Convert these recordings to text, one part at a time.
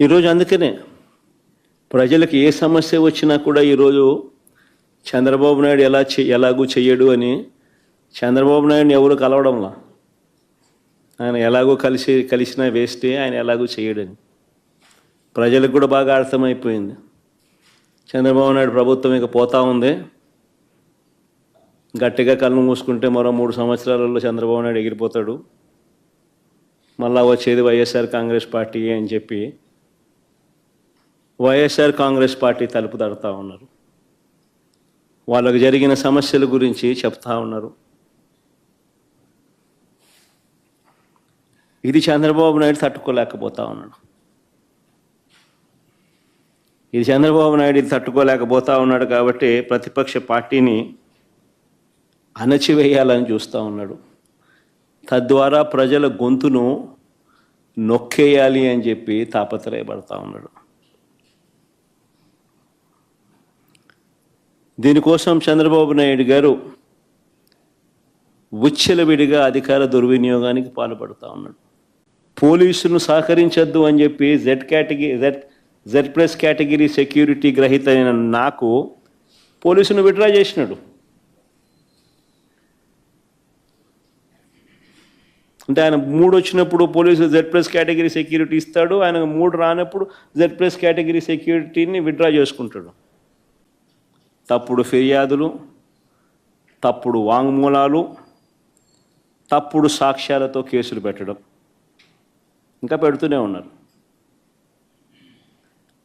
ఈరోజు అందుకనే ప్రజలకు ఏ సమస్య వచ్చినా కూడా ఈరోజు చంద్రబాబు నాయుడు ఎలా చే ఎలాగూ చెయ్యడు అని చంద్రబాబు నాయుడిని ఎవరు కలవడంలా? ఆయన ఎలాగో కలిసి కలిసినా వేస్తే ఆయన ఎలాగూ చేయడని ప్రజలకు కూడా బాగా అర్థమైపోయింది. చంద్రబాబు నాయుడు ప్రభుత్వం ఇక పోతా ఉంది. గట్టిగా కళ్ళు మూసుకుంటే మరో మూడు సంవత్సరాలలో చంద్రబాబు నాయుడు ఎగిరిపోతాడు. మళ్ళా వచ్చేది వైఎస్ఆర్ కాంగ్రెస్ పార్టీ అని చెప్పి వైఎస్ఆర్ కాంగ్రెస్ పార్టీ తలుపు తడతా ఉన్నారు. వాళ్ళకు జరిగిన సమస్యల గురించి చెప్తా ఉన్నారు. ఇది చంద్రబాబు నాయుడు తట్టుకోలేకపోతా ఉన్నాడు. ఇది చంద్రబాబు నాయుడు ఇది తట్టుకోలేకపోతా ఉన్నాడు కాబట్టి ప్రతిపక్ష పార్టీని అణచివేయాలని చూస్తూ ఉన్నాడు. తద్వారా ప్రజల గొంతును నొక్కేయాలి అని చెప్పి తాపత్రయపడతా ఉన్నాడు. దీనికోసం చంద్రబాబు నాయుడు గారు విడిగా అధికార దుర్వినియోగానికి పాల్పడుతూ ఉన్నాడు. పోలీసును సహకరించొద్దు అని చెప్పి Z category Z Z plus category security గ్రహీత అయిన నాకు పోలీసును విడ్రా చేసినాడు. అంటే ఆయన మూడు వచ్చినప్పుడు police Z plus category security ఇస్తాడు ఆయన మూడు రానప్పుడు జెడ్ ప్లస్ కేటగిరీ సెక్యూరిటీని విడ్రా చేసుకుంటాడు. తప్పుడు ఫిర్యాదులు తప్పుడు వాంగ్మూలాలు తప్పుడు సాక్ష్యాలతో కేసులు పెట్టడం. ఇంకా పెడుతూనే ఉన్నారు.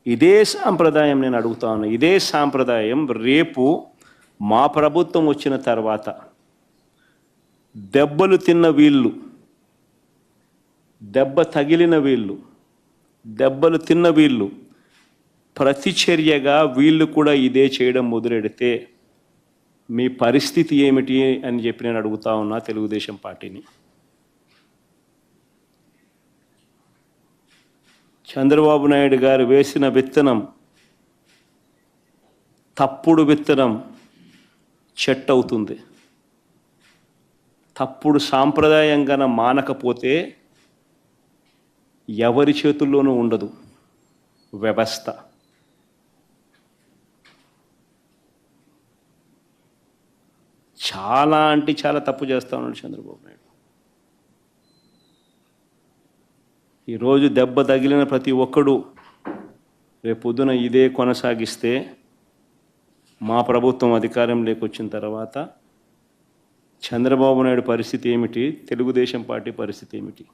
ఇదే సాంప్రదాయం నేను అడుగుతాను ఇదే సాంప్రదాయం రేపు మా ప్రభుత్వం వచ్చిన తర్వాత దెబ్బలు తిన్న వీళ్ళు దెబ్బ తగిలిన వీళ్ళు దెబ్బలు తిన్న వీళ్ళు ప్రతిచర్యగా వీళ్ళు కూడా ఇదే చేయడం మొదలెడితే మీ పరిస్థితి ఏమిటి అని చెప్పి నేను అడుగుతా ఉన్నా తెలుగుదేశం పార్టీని. చంద్రబాబు నాయుడు గారు వేసిన విత్తనం తప్పుడు విత్తనం చెట్టు అవుతుంది. తప్పుడు సాంప్రదాయంగా మానకపోతే ఎవరి చేతుల్లోనూ ఉండదు. వ్యవస్థ. చాలా అంటే చాలా తప్పు చేస్తా ఉన్నాడు చంద్రబాబు నాయుడు. ఈరోజు దెబ్బ తగిలిన ప్రతి ఒక్కడు రేపు పొద్దున ఇదే కొనసాగిస్తే మా ప్రభుత్వం అధికారంలోకి వచ్చిన తర్వాత చంద్రబాబు నాయుడు పరిస్థితి ఏమిటి? తెలుగుదేశం పార్టీ పరిస్థితి ఏమిటి?